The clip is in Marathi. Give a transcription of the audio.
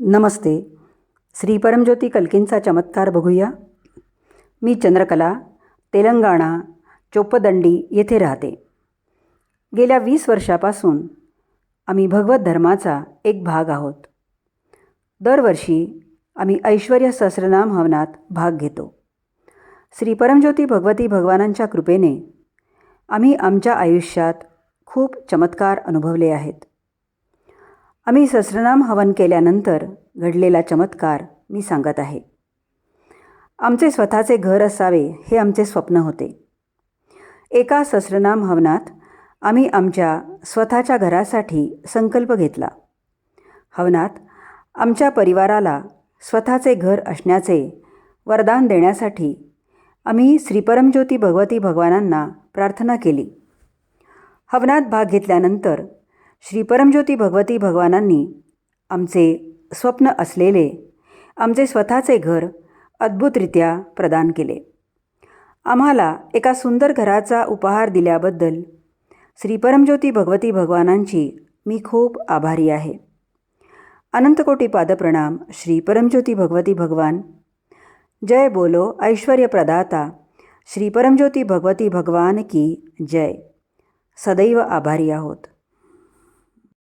नमस्ते. श्री परमज्योती कल्कींचा चमत्कार बघूया. मी चंद्रकला तेलंगणा चोपदंडी येथे राहते. गेल्या वीस वर्षापासून आम्ही भगवत धर्माचा एक भाग आहोत. दरवर्षी आम्ही ऐश्वर्य सहस्रनाम हवनात भाग घेतो. श्री परमज्योती भगवती भगवानांच्या कृपेने आम्ही आमच्या आयुष्यात खूप चमत्कार अनुभवले आहेत. आम्ही सहस्रनाम हवन केल्यानंतर घडलेला चमत्कार मी सांगत आहे. आमचे स्वतःचे घर असावे हे आमचे स्वप्न होते. एका सहस्रनाम हवनात आम्ही आमच्या स्वतःच्या घरासाठी संकल्प घेतला. हवनात आमच्या परिवाराला स्वतःचे घर असण्याचे वरदान देण्यासाठी आम्ही श्रीपरमज्योती भगवती भगवानांना प्रार्थना केली. हवनात भाग घेतल्यानंतर श्री परमज्योती भगवती भगवानांनी आमचे स्वप्न असलेले आमचे स्वतःचे घर अद्भुतरित्या प्रदान केले. आम्हाला एका सुंदर घराचा उपहार दिल्याबद्दल श्री परमज्योती भगवती भगवानांची मी खूप आभारी आहे. अनंतकोटी पादप्रणाम श्री परमज्योती भगवती भगवान. जय बोलो ऐश्वर्य प्रदाता श्री परमज्योती भगवती भगवान की जय. सदैव आभारी आहोत.